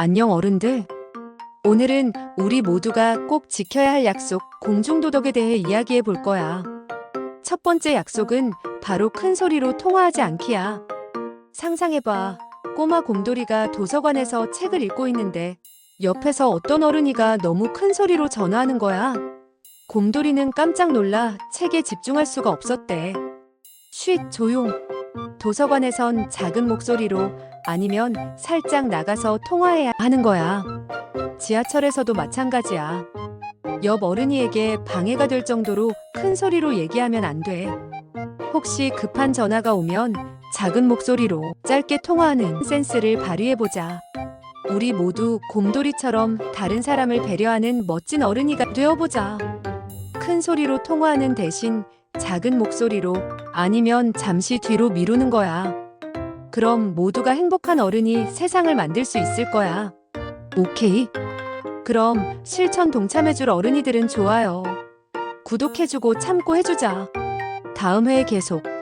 안녕 어른들. 오늘은 우리 모두가 꼭 지켜야 할 약속, 공중도덕에 대해 이야기해 볼 거야. 첫 번째 약속은 바로 큰 소리로 통화하지 않기야. 상상해봐. 꼬마 곰돌이가 도서관에서 책을 읽고 있는데 옆에서 어떤 어른이가 너무 큰 소리로 전화하는 거야. 곰돌이는 깜짝 놀라 책에 집중할 수가 없었대. 쉿, 조용. 도서관에선 작은 목소리로 아니면 살짝 나가서 통화해야 하는 거야. 지하철에서도 마찬가지야. 옆 어른이에게 방해가 될 정도로 큰 소리로 얘기하면 안 돼. 혹시 급한 전화가 오면 작은 목소리로 짧게 통화하는 센스를 발휘해보자. 우리 모두 곰돌이처럼 다른 사람을 배려하는 멋진 어른이가 되어보자. 큰 소리로 통화하는 대신 작은 목소리로 아니면 잠시 뒤로 미루는 거야. 그럼 모두가 행복한 어른이 세상을 만들 수 있을 거야. 오케이? 그럼 실천 동참해줄 어른이들은 좋아요. 구독해주고 참고 해주자. 다음 회에 계속.